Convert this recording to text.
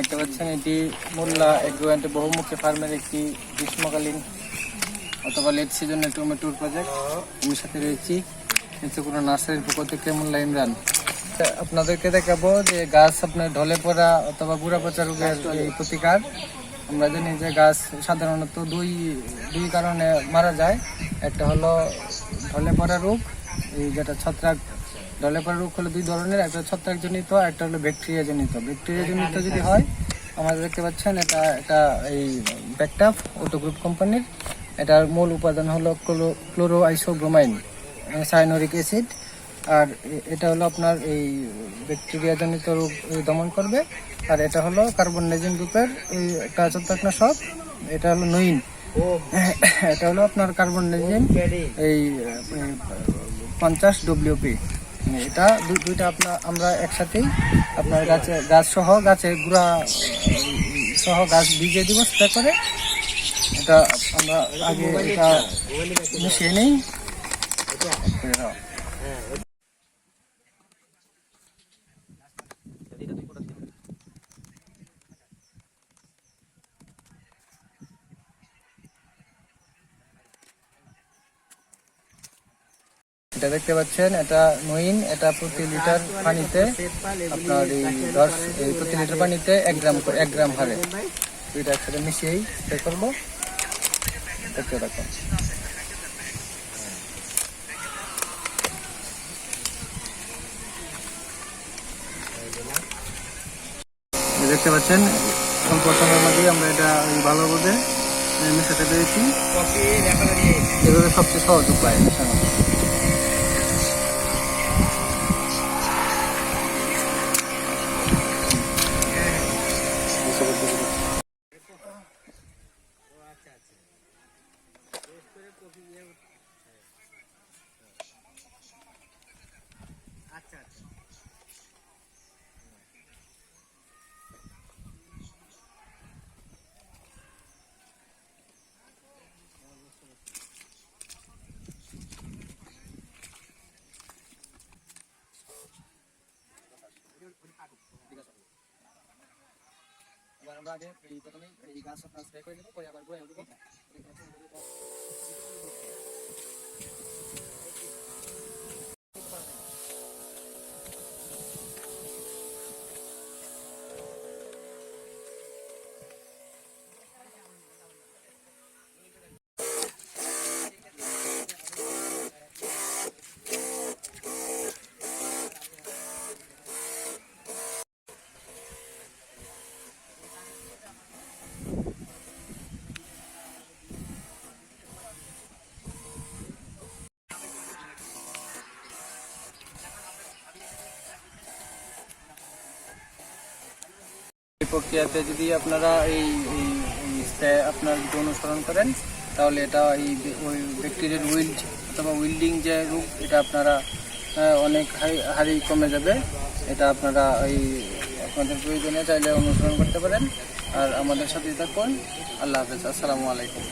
দেখতে পাচ্ছেন, এটি মোল্লা এগ্রোয়েন্ট, বহুমুখী ফার্মের একটি গ্রীষ্মকালীন অথবা লেট সিজনের টমেটোর প্রজেক্ট আমি সাথে রয়েছি কোনো নার্সারির পক্ষ থেকে মোল্লা ইমরান। আপনাদেরকে দেখাবো যে গাছ আপনার ঢলে পড়া অথবা গুড়া পচা রোগের প্রতিকার। আমরা জানি যে গাছ সাধারণত দুই দুই কারণে মারা যায়। একটা হলো ঢলে পড়া রোগ, এই যেটা ছত্রাক ঢলে পড়া রোগ হলো দুই ধরনের একটা ছত্রাক জনিত আর একটা হলো ব্যাকটেরিয়া জনিত ব্যাকটেরিয়া জনিত যদি হয়। আমাদের দেখতে পাচ্ছেন এটা এটা এই ব্যাকটাপ অটো গ্রুপ কোম্পানির। এটার মূল উপাদান হলো chloro chloro isobromine cyanuric acid. আর এটা হলো আপনার এই ব্যাকটেরিয়া জনিত রোগ দমন করবে। আর এটা হলো কার্বন নাইজিন গ্রুপের এই একটা ছত্রাকনাশক। এটা হলো নইন। এটা হলো আপনার কার্বন নাইজিন এই পঞ্চাশ ডব্লিউপি এটা দু- দুইটা আপনার আমরা একসাথেই আপনার গাছে গাছ সহ গাছের গুঁড়া, সহ গাছ ভিজিয়ে দিব স্প্রে করে এটা আমরা আগে এটা মিশিয়ে নেই। এটা দেখতে পাচ্ছেন, এটা নইন এটা প্রতি লিটার পানিতে আপনার এই দশ, এই প্রতি লিটার পানিতে এক গ্রাম এক গ্রাম হারে। দুইটা একসাথে মিশিয়েই স্প্রে করব। দেখতে রাখো দেখতে পাচ্ছেন অল্প সময়ের মধ্যেই আমরা এটা ওই ভালোভাবে মেশাতে পেরেছি। এভাবে সবচেয়ে সহজ উপায়। আমরা আগে এই প্রথমে এই গাছ আপনার করে দেবো পরে আবার গোড়ায় দেবো। প্রক্রিয়াতে যদি আপনারা এই আপনার যদি অনুসরণ করেন, তাহলে এটা এই ওই ব্যাকটেরিয়ার উইল্ড অথবা উইল্ডিং যে রোগ, এটা আপনারা অনেক হারি কমে যাবে। এটা আপনারা এই, আপনাদের প্রয়োজনে চাইলে অনুসরণ করতে পারেন। আর আমাদের সাথে থাকুন। আল্লাহ হাফেজ। আসসালামু আলাইকুম।